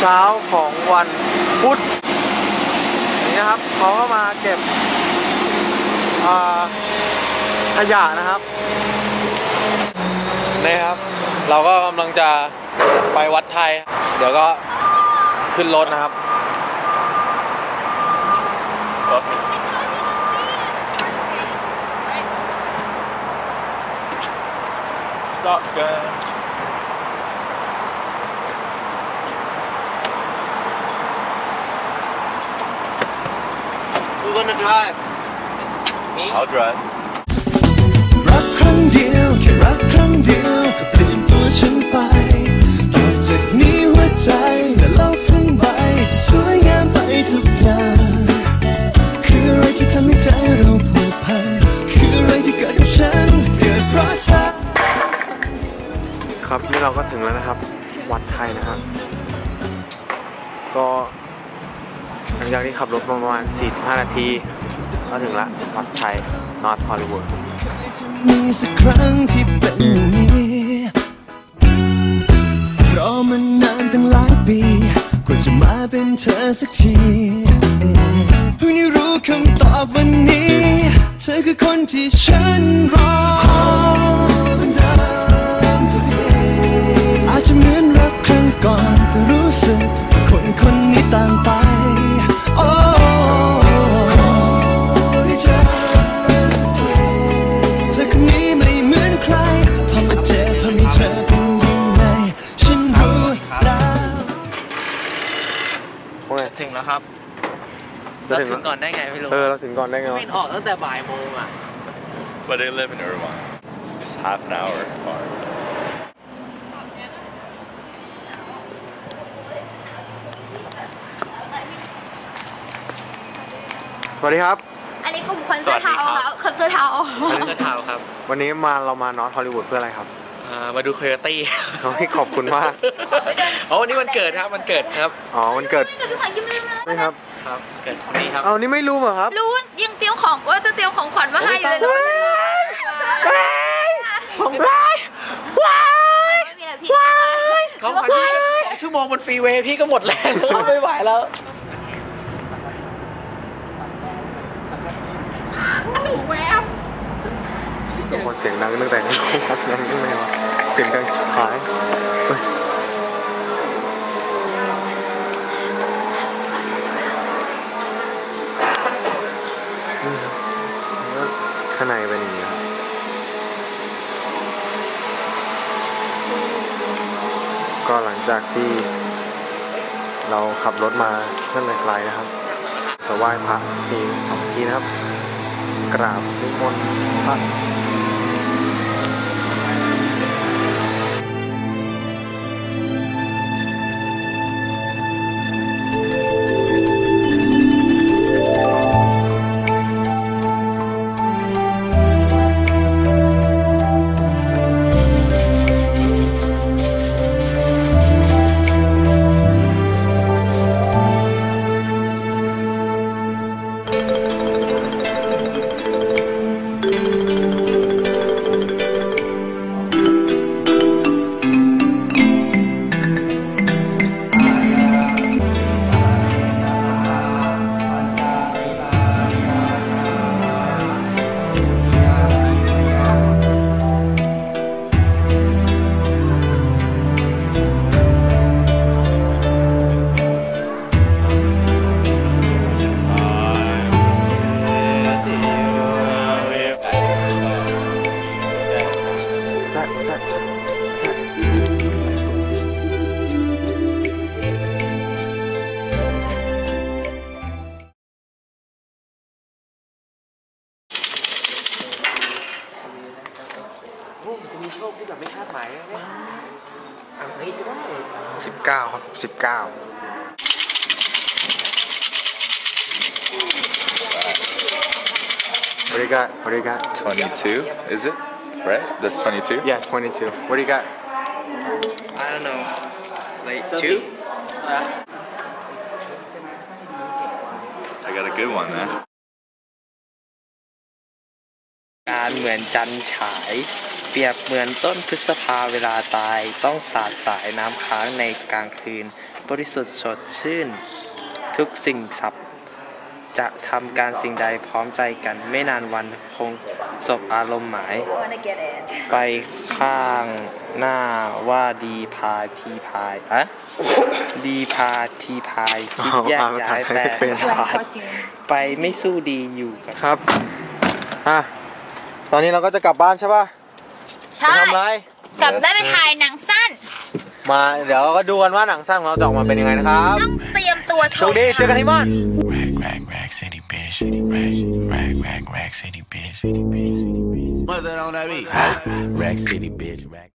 เช้าของวันพุธนี่นะครับเขาก็มาเก็บขยะนะครับนี่ครับ เราก็กำลังจะไปวัดไทย เดี๋ยวก็ขึ้นรถนะครับ Shotgun. Who's gonna drive? I'll drive. รักครั้งเดียวแค่รักครั้งเดียวก็เปลี่ยนตัวฉันไปต่อจากนี้หัวใจและโลกทั้งใบจะสวยงามไปทุกอย่างคืออะไรที่ทำให้ใจเราผูกพันคืออะไรที่เกิดกับฉันเกิดเพราะเธอครับนี่เราก็ถึงแล้วนะครับ วัดไทยนะครับก็ หลังจากที่ขับรถประมาณ 45 นาที ก็ถึงละวัดไทยนอร์ทฮอลลีวูดมีสักครั้งที่เป็นอย่างนี้รอมานานตั้งหลายปีกว่าจะมาเป็นเธอสักทีเพิ่งได้รู้คำตอบวันนี้ เธอคือคนที่ฉันรออาจจะเหมือนรักครั้งก่อนแต่รู้สึกคนคนนี้ต่างไป ถึงแล้วครับจะเราถึงถึงก่อนได้ไงไม่รู้เออเราถึงก่อนได้ไงวะไม่ออกตั้งแต่บ่ายโมงอะ But I live in Irvine. It's half an hour car. สวัสดีครับ อันนี้กลุ่มคนเสื้อเทาครับคนเสื้อเทาอันนี้ก็เท้าครับ วันนี้มาเรามานอร์ทฮอลลีวูดเพื่ออะไรครับ อ่ามาดูโคโยตี้ โอ้ยขอบคุณมาก อ๋อวันนี้วันเกิดครับวันเกิดครับอ๋อวันเกิดเกิดพี่ขวัญคิมลืมเลยนี่ครับ ครับเกิดคนนี้ครับเอานี่ไม่รู้เหรอครับรู้ยังเตรียมของว่าจะเตรียมของขวัญมาให้อยู่เลยของร้ายไม่มีอะไรพี่เขาขอที่สองชั่วโมงบนฟรีเวย์พี่ก็หมดแรงแล้วไม่ไหวแล้วทุกคนเสียงดังตั้งแต่นี้ครับดังยังไงวะ เสียงดังขายนี่ครับข้างในเป็นอย่างนี้ครับก็หลังจากที่เราขับรถมาเพื่อนไกลๆนะครับจะไหว้พระทีสองทีนะครับ กราบนิมนต์พระ สิบเก้าครับสิบเก้า What do you got? What do you got? 22, is it? Right? That's 22? Yeah, 22. What do you got? I don't know like two I got a good one, man. การเหมือนจันฉาย เปรียบเหมือนต้นพฤษภาเวลาตายต้องสาดสายน้ำค้างในกลางคืน บริสุทธิ์สดชื่น ทุกสิ่งสับจะทำการสิ่งใดพร้อมใจกันไม่นานวันคงสบอารมณ์หมาย ไปข้างหน้าว่าดีพาทีพายอะดีพาทีพายคิดแยกย้ายแต่ไปไม่สู้ดีอยู่กับครับอะตอนนี้เราก็จะกลับบ้านใช่ป่ะ ใช่ไปทำไรกลับได้ไปถ่ายหนังสั้น มาเดี๋ยวก็ดูกันว่าหนังสั้นของเราจะออกมาเป็นยังไงนะครับต้องเตรียมตัวชโชคดีเจอกันที่บ้าน Rag, rag, rag, city bitch. Rag, rag, rag, rag, city bitch. What's that on that beat? Rag city bitch. Rag.